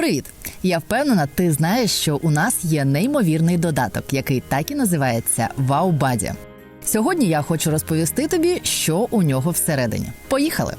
Привіт! Я впевнена, ти знаєш, що у нас є неймовірний додаток, який так і називається Ваубаді. Сьогодні я хочу розповісти тобі, що у нього всередині. Поїхали!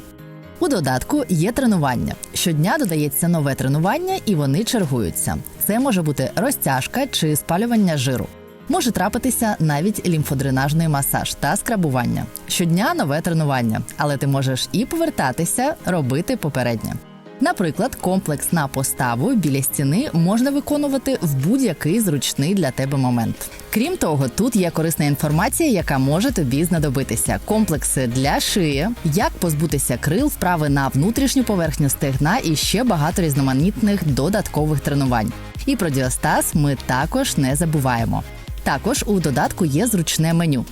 У додатку є тренування. Щодня додається нове тренування, і вони чергуються. Це може бути розтяжка чи спалювання жиру. Може трапитися навіть лімфодренажний масаж та скрабування. Щодня нове тренування, але ти можеш і повертатися, робити попереднє. Наприклад, комплекс на поставу біля стіни можна виконувати в будь-який зручний для тебе момент. Крім того, тут є корисна інформація, яка може тобі знадобитися: комплекси для шиї, як позбутися крил, вправи на внутрішню поверхню стегна і ще багато різноманітних додаткових тренувань. І про діастаз ми також не забуваємо. Також у додатку є зручне меню.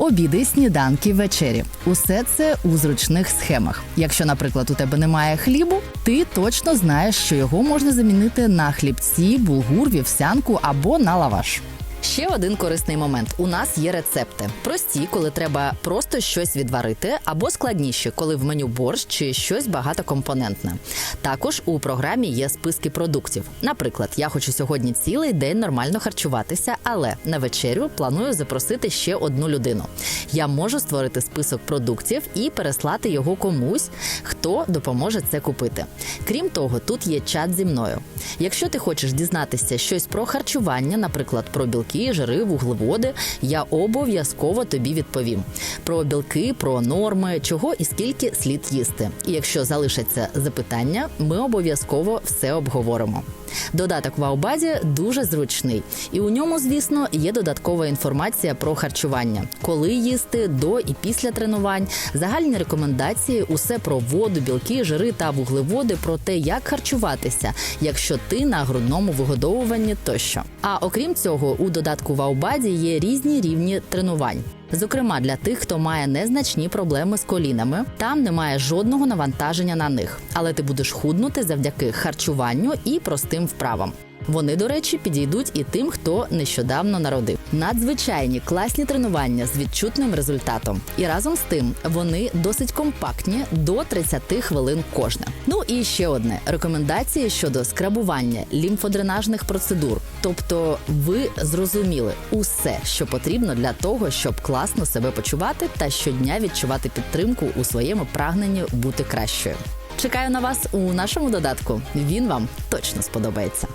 Обіди, сніданки, вечері усе це у зручних схемах. Якщо, наприклад, у тебе немає хлібу, ти точно знаєш, що його можна замінити на хлібці, булгур, вівсянку або на лаваш. Ще один корисний момент: у нас є рецепти. Прості, коли треба просто щось відварити, або складніші, коли в меню борщ чи щось багатокомпонентне. Також у програмі є списки продуктів. Наприклад, я хочу сьогодні цілий день нормально харчуватися, але на вечерю планую запросити ще одну людину. Я можу створити список продуктів і переслати його комусь, хто допоможе це купити. Крім того, тут є чат зі мною. Якщо ти хочеш дізнатися щось про харчування, наприклад, про білки, жири, вуглеводи, я обов'язково тобі відповім про білки, про норми, чого і скільки слід їсти. І якщо залишаться запитання, ми обов'язково все обговоримо. Додаток в Аубазі дуже зручний, і у ньому, звісно, є додаткова інформація про харчування, коли їсти до і після тренувань, загальні рекомендації, усе про воду, білки, жири та вуглеводи, про те, як харчуватися, якщо ти на грудному вигодовуванні тощо. А окрім цього, у додатку в Аубазі є різні рівні тренувань. Зокрема, для тих, хто має незначні проблеми з колінами, там немає жодного навантаження на них, але ти будеш худнути завдяки харчуванню і простим вправам. Вони, до речі, підійдуть і тим, хто нещодавно народив. Надзвичайні класні тренування з відчутним результатом. І разом з тим вони досить компактні до 30 хвилин кожне. Ну і ще одне рекомендації щодо скрабування лімфодренажних процедур. Тобто, ви зрозуміли усе, що потрібно для того, щоб класно себе почувати та щодня відчувати підтримку у своєму прагненні бути кращою. Чекаю на вас у нашому додатку. Він вам точно сподобається.